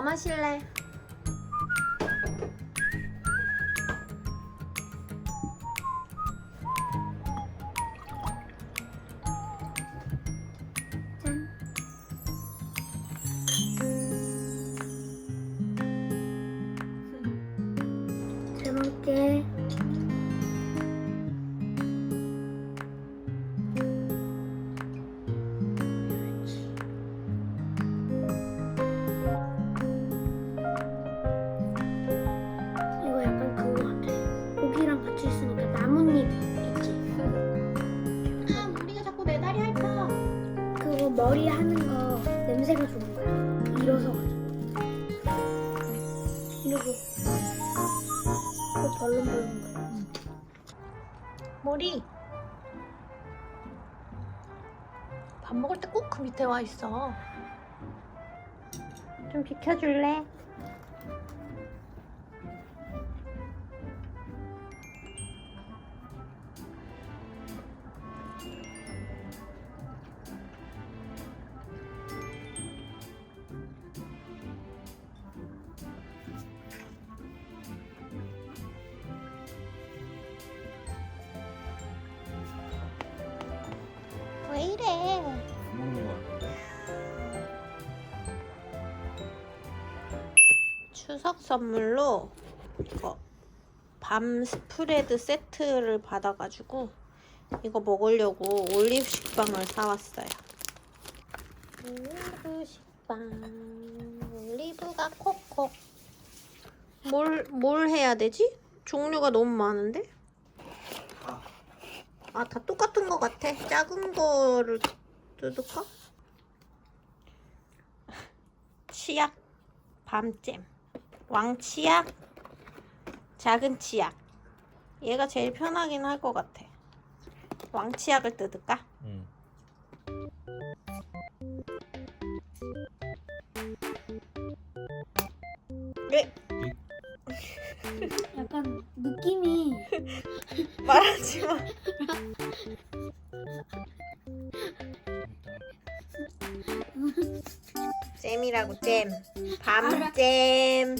뭐 마실래? 머리 하는 거 냄새가 좋은 거야. 일어서 가지고. 이러고 그 벌렁벌렁 거려. 머리. 밥 먹을 때 꼭 그 밑에 와 있어. 좀 비켜줄래? 추석 선물로 이거 밤 스프레드 세트를 받아가지고 이거 먹으려고 올리브 식빵을 사왔어요. 올리브 식빵, 올리브가 콕콕. 뭘, 뭘 해야 되지? 종류가 너무 많은데? 아, 다 똑같은 것 같아. 작은 거를 뜯을까? 치약, 밤잼, 왕치약, 작은 치약. 얘가 제일 편하긴 할 것 같아. 왕치약을 뜯을까? 응. 네. 약간 느낌이 말하지 마. 잼이라고 잼. 밤잼.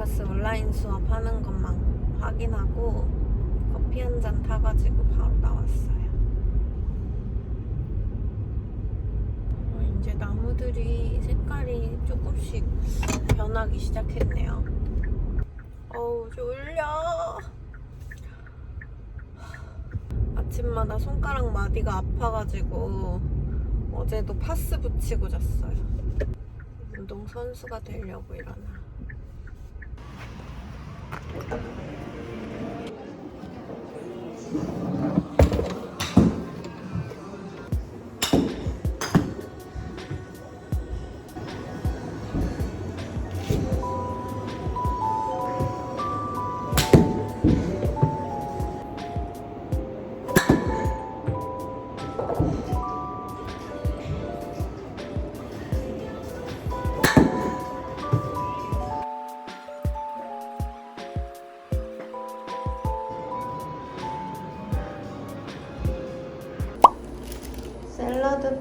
루카스 온라인 수업 하는 것만 확인하고 커피 한 잔 타가지고 바로 나왔어요. 어, 이제 나무들이 색깔이 조금씩 변하기 시작했네요. 어우, 졸려. 아침마다 손가락 마디가 아파가지고 어제도 파스 붙이고 잤어요. 운동 선수가 되려고 일어나. Thank you.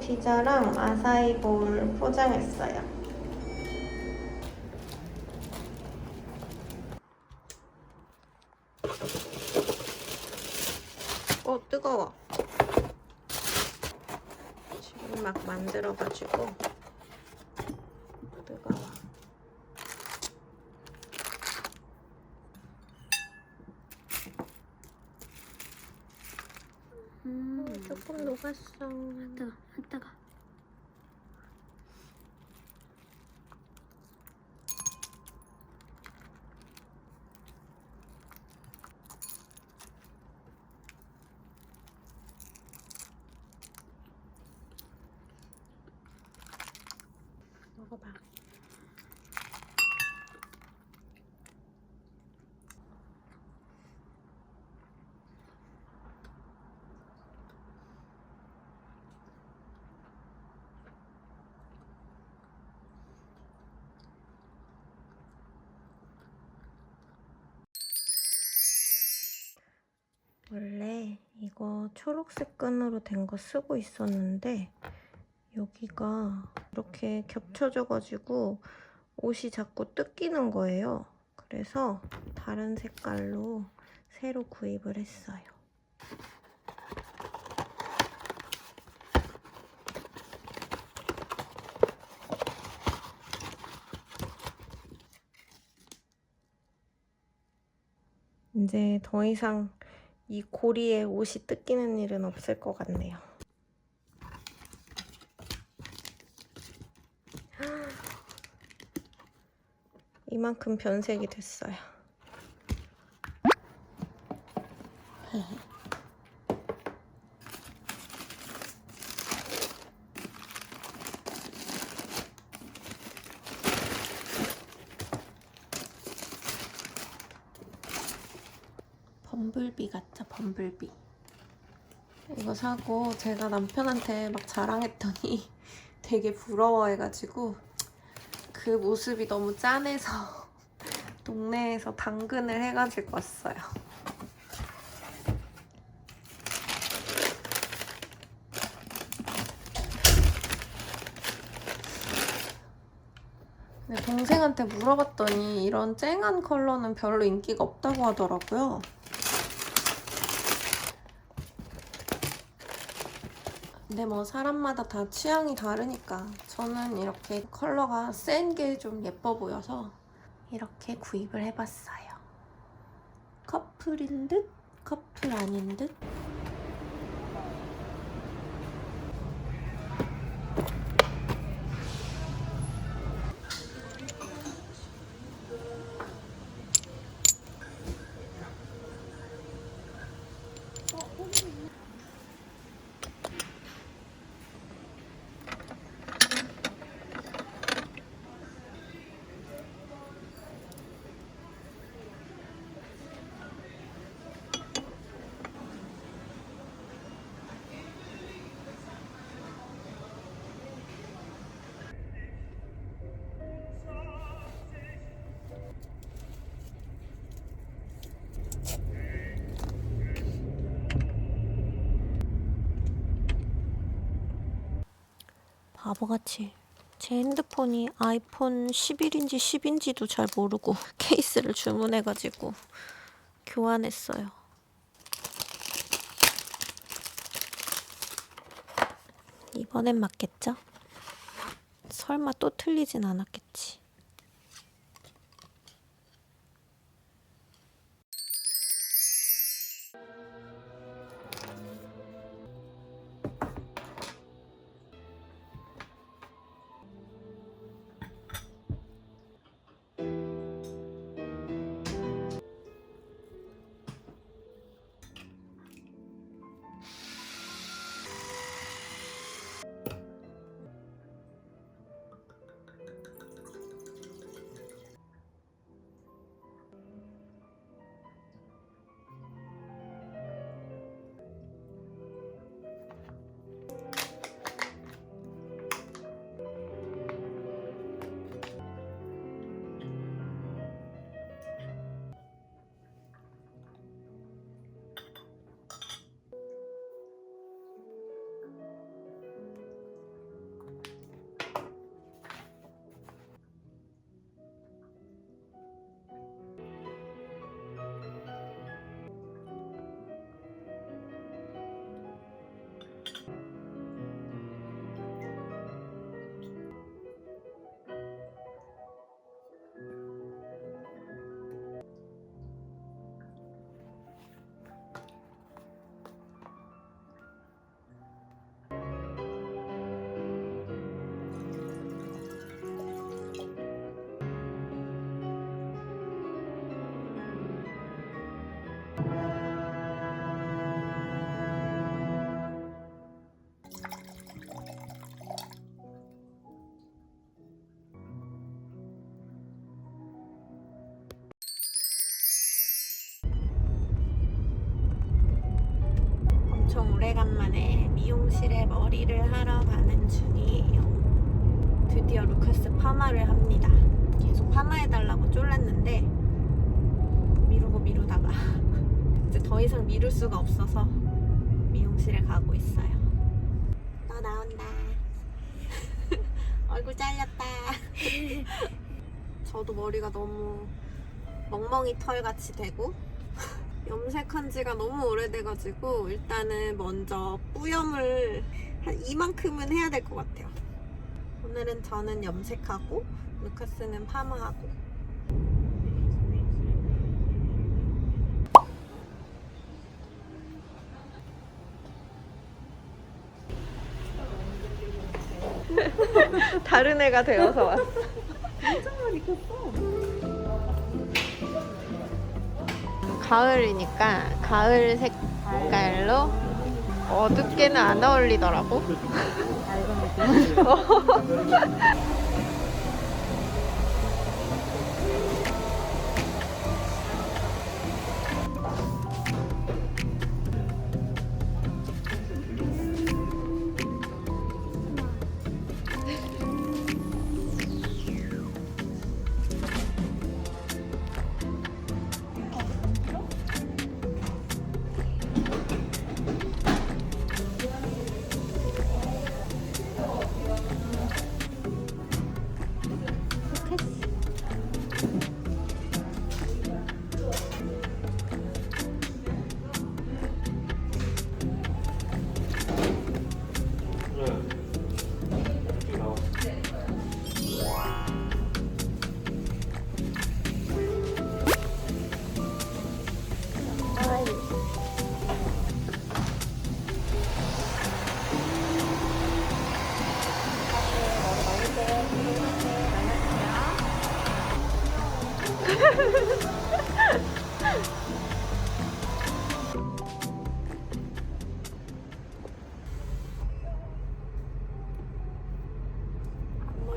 피자랑 아사이 볼 포장했어요. 어, 뜨거워. 지금 막 만들어가지고 뜨거워. 음, 조금 녹았어. 뜨거. 먹어봐. 원래 이거 초록색 끈으로 된 거 쓰고 있었는데 여기가 이렇게 겹쳐져가지고 옷이 자꾸 뜯기는 거예요. 그래서 다른 색깔로 새로 구입을 했어요. 이제 더 이상 이 고리에 옷이 뜯기는 일은 없을 것 같네요. 이만큼 변색이 됐어요. 범블비 같죠, 범블비. 이거 사고 제가 남편한테 막 자랑했더니 되게 부러워해가지고 그 모습이 너무 짠해서 동네에서 당근을 해가지고 왔어요. 동생한테 물어봤더니 이런 쨍한 컬러는 별로 인기가 없다고 하더라고요. 근데 뭐 사람마다 다 취향이 다르니까 저는 이렇게 컬러가 센 게 좀 예뻐 보여서 이렇게 구입을 해봤어요. 커플인 듯 커플 아닌 듯. 바보같이 제 핸드폰이 아이폰 11인지 10인지도 잘 모르고 케이스를 주문해가지고 교환했어요. 이번엔 맞겠죠? 설마 또 틀리진 않았겠지. 엄청 오래간만에 미용실에 머리를 하러 가는 중이에요. 드디어 루카스 파마를 합니다. 계속 파마해달라고 쫄랐는데 미루고 미루다가 이제 더 이상 미룰 수가 없어서 미용실에 가고 있어요. 너 나온다. 얼굴 잘렸다. 저도 머리가 너무 멍멍이 털 같이 되고 염색한 지가 너무 오래돼가지고 일단은 먼저 뿌염을 한 이만큼은 해야 될 것 같아요. 오늘은 저는 염색하고 루카스는 파마하고 다른 애가 되어서 왔어. 가을이니까 가을 색깔로 어둡게는 안 어울리더라고.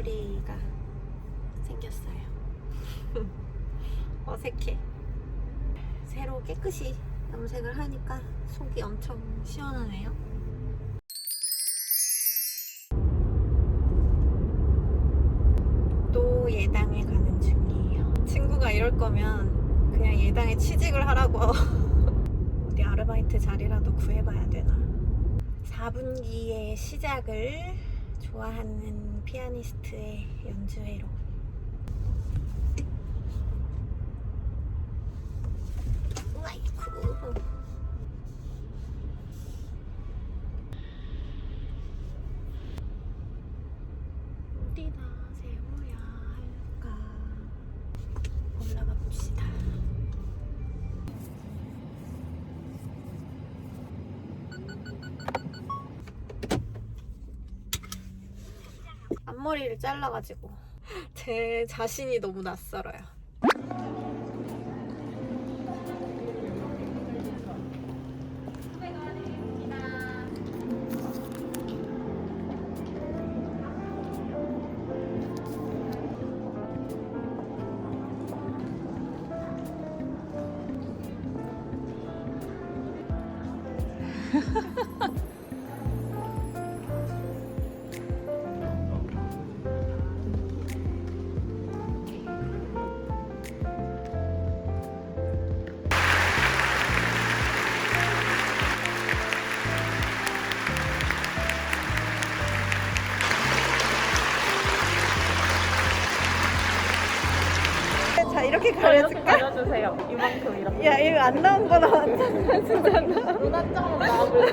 앞머리가 생겼어요. 어색해. 새로 깨끗이 염색을 하니까 속이 엄청 시원하네요. 또 예당에 가는 중이에요. 친구가 이럴 거면 그냥 예당에 취직을 하라고 어디 아르바이트 자리라도 구해봐야 되나. 4분기의 시작을 좋아하는 피아니스트의 연주회로 앞머리를 잘라가지고 제 자신이 너무 낯설어요. 이렇게. 야 이거 안 나온 거 나왔잖아 진짜 문화장으로 나와볼게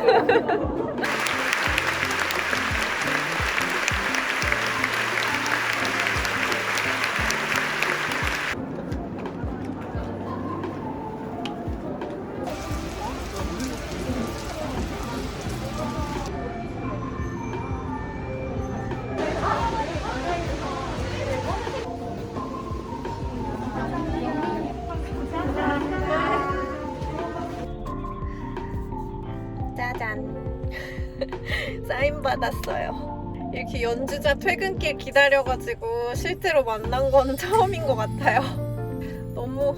사인 받았어요. 이렇게 연주자 퇴근길 기다려가지고 실제로 만난 거는 처음인 것 같아요. 너무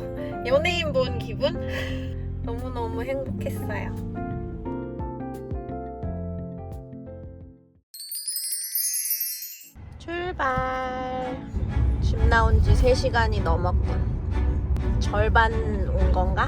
연예인 본 기분? 너무너무 행복했어요. 출발. 집 나온 지 3시간이 넘었군. 절반 온 건가?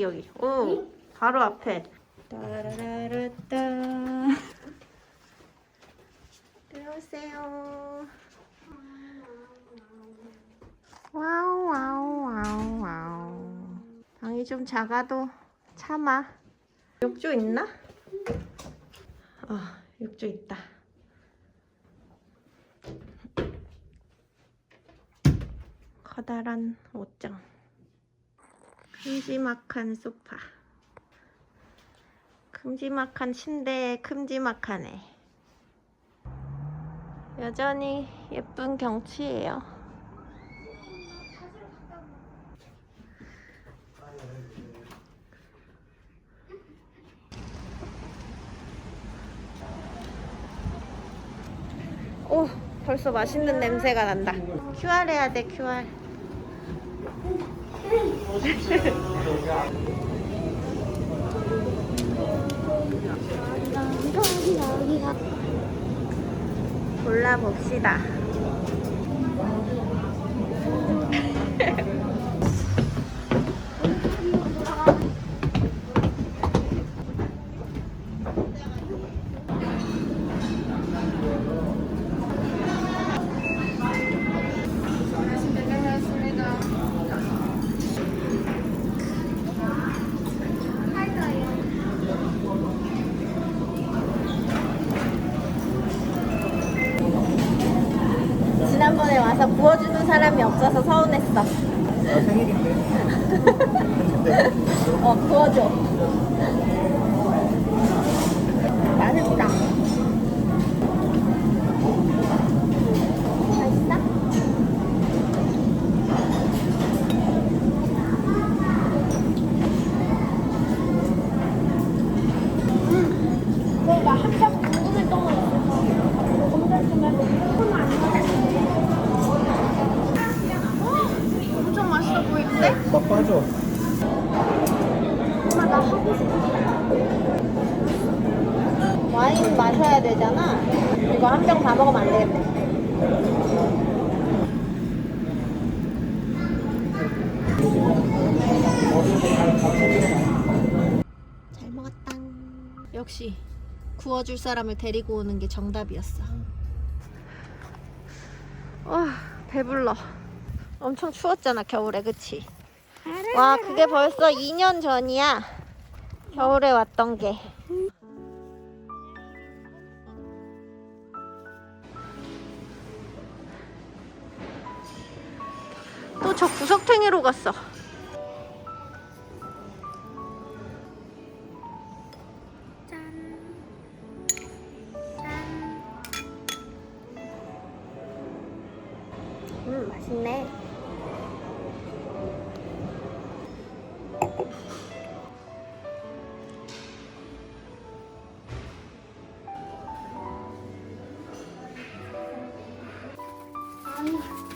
여기. 여기 오 바로 앞에. 따라라라따. 들어오세요. 와우 와우 와우 와우. 방이 좀 작아도 참아. 욕조 있나? 어 욕조 있다. 커다란 옷장 큼지막한 소파. 큼지막한 침대에 큼지막하네. 여전히 예쁜 경치예요. 오 벌써 맛있는 냄새가 난다. QR 해야 돼 QR 골라봅시다. 지난번에 와서 부어주는 사람이 없어서 서운했어. 생일인데. 어, 부어줘. 맛있다. 맛있어? 그나 한참 궁금했던 거 있어서 검색 좀 해볼게 그건 아니야 엄청 맛있어 보이는데? 빡 빠져. 엄마 나 하고 싶어 와인 마셔야 되잖아. 이거 한 병 다 먹으면 안 되겠네. 잘 먹었다. 역시 구워줄 사람을 데리고 오는 게 정답이었어. 와 배불러. 엄청 추웠잖아 겨울에 그치? 와 그게 벌써 2년 전이야. 겨울에 왔던 게. 또 저 구석탱이로 갔어.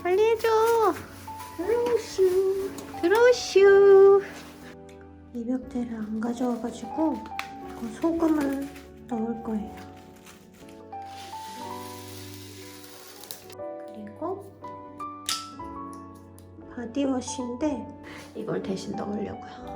빨리 해줘. 들어오슈. 들어오슈. 이벽대를 안 가져와가지고 소금을 넣을 거예요. 그리고 바디워시인데 이걸 대신 넣으려고요.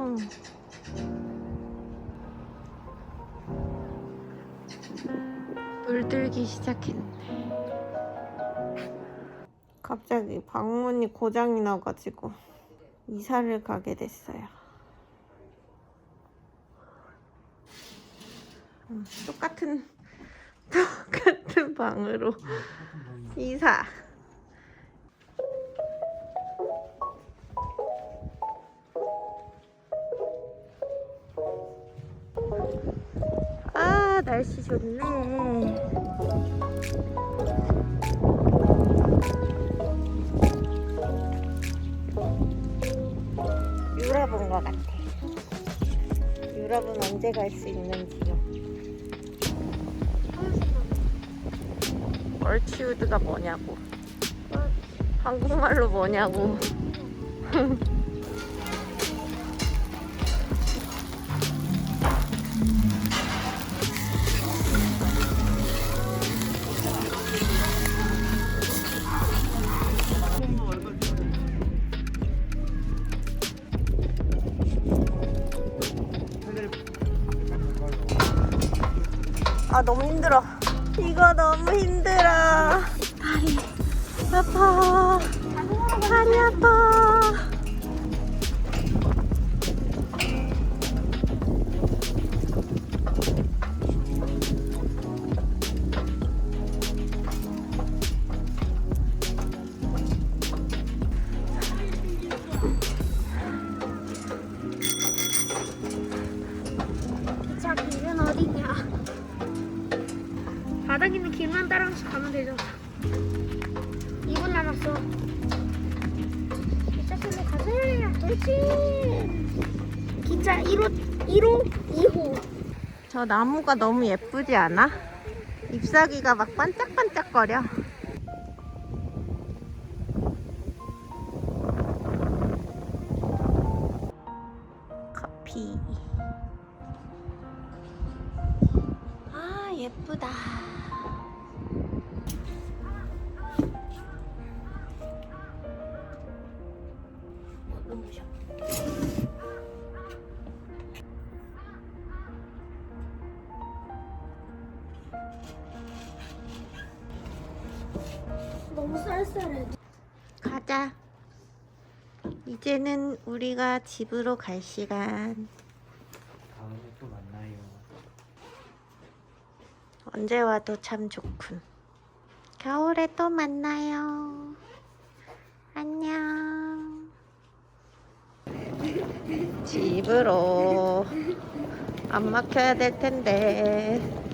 풍. 물들기 시작했네. 갑자기 방문이 고장이 나가지고 이사를 가게 됐어요. 음, 똑같은 똑같은 방으로 이사. 날씨 좋네. 유럽 온것 같아. 유럽은 언제 갈 수 있는지요? 얼치우드가 뭐냐고. 한국말로 뭐냐고. 이거 너무 힘들어. 다리 아파. 다리 아파. 저 나무가 너무 예쁘지 않아? 잎사귀가 막 반짝반짝거려. 이제는 우리가 집으로 갈 시간. 다음에 또 만나요. 언제 와도 참 좋군. 겨울에 또 만나요. 안녕. 집으로 안 막혀야 될 텐데.